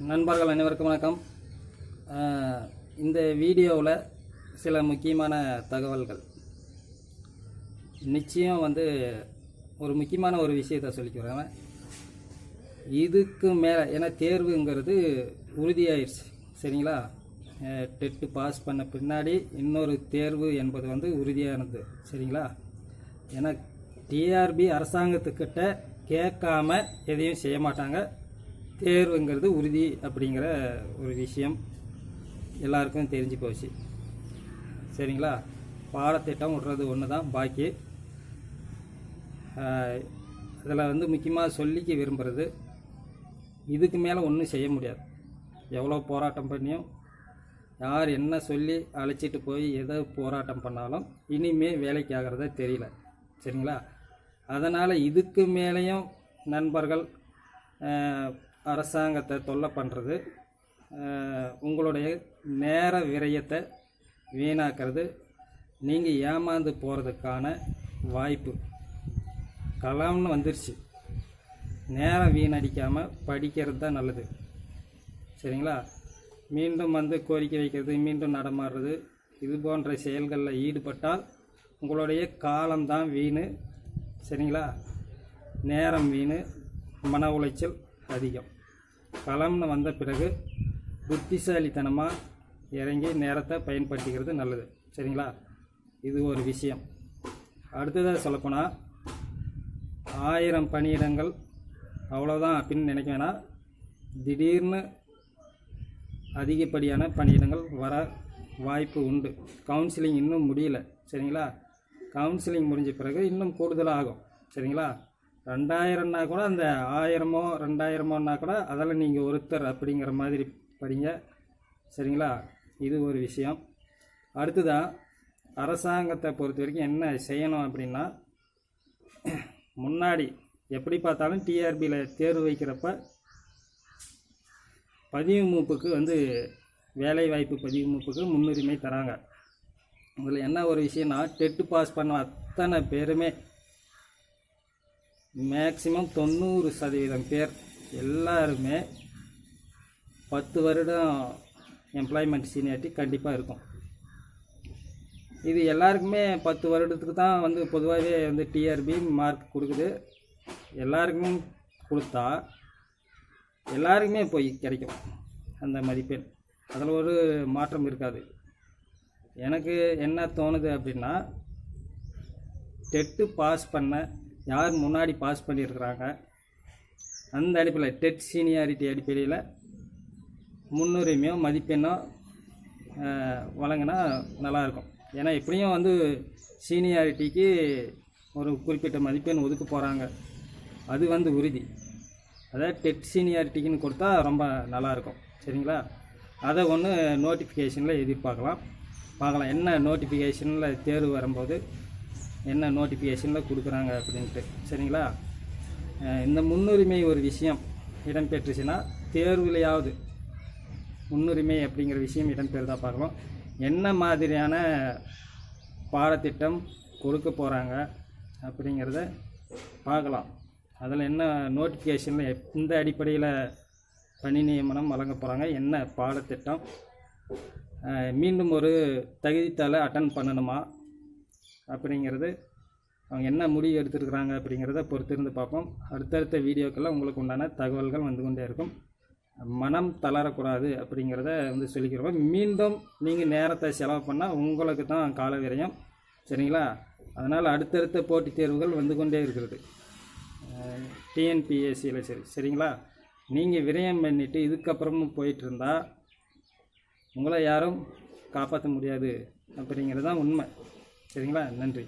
நண்பர்கள் அனைவருக்கும் வணக்கம். இந்த வீடியோவில் சில முக்கியமான தகவல்கள். நிச்சயம் வந்து ஒரு முக்கியமான ஒரு விஷயத்தை சொல்லிக்கிறேன் இதுக்கு மேலே ஏன்னா தேர்வுங்கிறது உறுதியாயிடுச்சு சரிங்களா? டெட்டு பாஸ் பண்ண பின்னாடி இன்னொரு தேர்வு என்பது வந்து உறுதியானது. சரிங்களா? ஏன்னா டிஆர்பி அரசாங்கத்துக்கிட்ட கேட்காம எதையும் செய்ய மாட்டாங்க. தேர்வுங்கிறது உறுதி அப்படிங்கிற ஒரு விஷயம் எல்லாருக்கும் தெரிஞ்சு போச்சு. சரிங்களா? பாடத்திட்டம் விட்றது ஒன்று தான் பாக்கி அதில் வந்து முக்கியமாக சொல்லிக்க விரும்புகிறது இதுக்கு மேலே ஒன்றும் செய்ய முடியாது. எவ்வளோ போராட்டம் பண்ணியும் யார் என்ன சொல்லி அழைச்சிட்டு போய் எதை போராட்டம் பண்ணாலும் இனிமே வேலைக்கு ஆகிறதே தெரியல. சரிங்களா? அதனால் இதுக்கு மேலேயும் நண்பர்கள் அரசாங்கத்தை தொல்லை பண்ணுறது உங்களுடைய நேர விரயத்தை வீணாக்கிறது நீங்கள் ஏமாந்து போகிறதுக்கான வாய்ப்பு. கலாம்னு வந்துருச்சு. நேரம் வீணடிக்காமல் படிக்கிறது தான் நல்லது. சரிங்களா? மீண்டும் வந்து கோரிக்கை வைக்கிறது மீண்டும் நடமாடுறது இது போன்ற செயல்களில் ஈடுபட்டால் உங்களுடைய காலம்தான் வீண். சரிங்களா? நேரம் வீண் மன உளைச்சல் அதிகம். களம்னு வந்த பிறகு புத்திசாலித்தனமாக இறங்கி நேரத்தை பயன்படுத்திக்கிறது நல்லது. சரிங்களா? இது ஒரு விஷயம். அடுத்ததாக சொல்லப்போனால் ஆயிரம் பணியிடங்கள் அவ்வளோதான் அப்படின்னு நினைக்க வேணாம். திடீர்னு அதிகப்படியான பணியிடங்கள் வர வாய்ப்பு உண்டு. கவுன்சிலிங் இன்னும் முடியல. சரிங்களா? கவுன்சிலிங் முடிஞ்ச பிறகு இன்னும் கூடுதலாகும். சரிங்களா? ரெண்டாயிரம்னா கூட அந்த ஆயிரமோ ரெண்டாயிரமோன்னா கூட அதில் நீங்கள் ஒருத்தர் அப்படிங்கிற மாதிரி படிங்க. சரிங்களா? இது ஒரு விஷயம். அடுத்ததாக அரசாங்கத்தை பொறுத்த வரைக்கும் என்ன செய்யணும் அப்படின்னா முன்னாடி எப்படி பார்த்தாலும் டிஆர்பியில் தேர்வு வைக்கிறப்ப பதிவு மூப்புக்கு வந்து வேலை வாய்ப்பு பதிவு மூப்புக்கு முன்னுரிமை தராங்க. இதில் என்ன ஒரு விஷயம்னா டெட்டு பாஸ் பண்ண அத்தனை பேருமே மேக்சிமம் தொண்ணூறு சதவீதம் பேர் எல்லாருமே பத்து வருடம் எம்ப்ளாய்மெண்ட் சீனியாரிட்டி கண்டிப்பாக இருக்கும். இது எல்லாருக்குமே பத்து வருடத்துக்கு தான் வந்து பொதுவாகவே வந்து டிஆர்பி மார்க் கொடுக்குது. எல்லாருக்குமே கொடுத்தா எல்லாருக்குமே போய் கிடைக்கும் அந்த மதிப்பெண். அதில் ஒரு மாற்றம் இருக்காது. எனக்கு என்ன தோணுது அப்படின்னா டெட்டு பாஸ் பண்ண யார் முன்னாடி பாஸ் பண்ணியிருக்கிறாங்க அந்த அடிப்படையில் டெட் சீனியாரிட்டி அடிப்படையில் முன்னுரிமையோ மதிப்பெண்ணோ வழங்கினா நல்லாயிருக்கும். ஏன்னா எப்படியும் வந்து சீனியாரிட்டிக்கு ஒரு குறிப்பிட்ட மதிப்பெண் ஒதுக்க போகிறாங்க அது வந்து உறுதி. அதாவது டெட் சீனியாரிட்டிக்குன்னு கொடுத்தா ரொம்ப நல்லாயிருக்கும். சரிங்களா? அதை ஒன்று நோட்டிஃபிகேஷனில் எதிர்பார்க்கலாம். பார்க்கலாம். என்ன நோட்டிஃபிகேஷனில் தேர்வு வரும்போது என்ன நோட்டிஃபிகேஷனில் கொடுக்குறாங்க அப்படின்ட்டு. சரிங்களா? இந்த முன்னுரிமை ஒரு விஷயம் இடம்பெற்றுச்சுன்னா தேர்வுலையாவது முன்னுரிமை அப்படிங்கிற விஷயம் இடம்பெறுதா பார்க்கலாம். என்ன மாதிரியான பாடத்திட்டம் கொடுக்க போகிறாங்க அப்படிங்கிறத பார்க்கலாம். அதில் என்ன நோட்டிஃபிகேஷனில் எந்த அடிப்படையில் பணி நியமனம் வழங்க போகிறாங்க என்ன பாடத்திட்டம்? மீண்டும் ஒரு தகுதித்தாளை அட்டன் பண்ணணுமா? அப்படிங்கிறது அவங்க என்ன முடிவு எடுத்துருக்குறாங்க அப்படிங்கிறத பொறுத்திருந்து பார்ப்போம். அடுத்தடுத்த வீடியோக்கெல்லாம் உங்களுக்கு உண்டான தகவல்கள் வந்து கொண்டே இருக்கும். மனம் தளரக்கூடாது அப்படிங்கிறத வந்து சொல்லிக்கிறோம். மீண்டும் நீங்கள் நேரத்தை செலவு பண்ணால் உங்களுக்கு தான் கால விரயம். சரிங்களா? அதனால் அடுத்தடுத்த போட்டித் தேர்வுகள் வந்து கொண்டே இருக்கிறது. டிஎன்பிஎஸ்சியில் சரி. சரிங்களா? நீங்கள் விரயம் பண்ணிவிட்டு இதுக்கப்புறமும் போயிட்டு இருந்தால் உங்களை யாரும் காப்பாற்ற முடியாது அப்படிங்கிறது தான் உண்மை. சரிங்களா? நன்றி.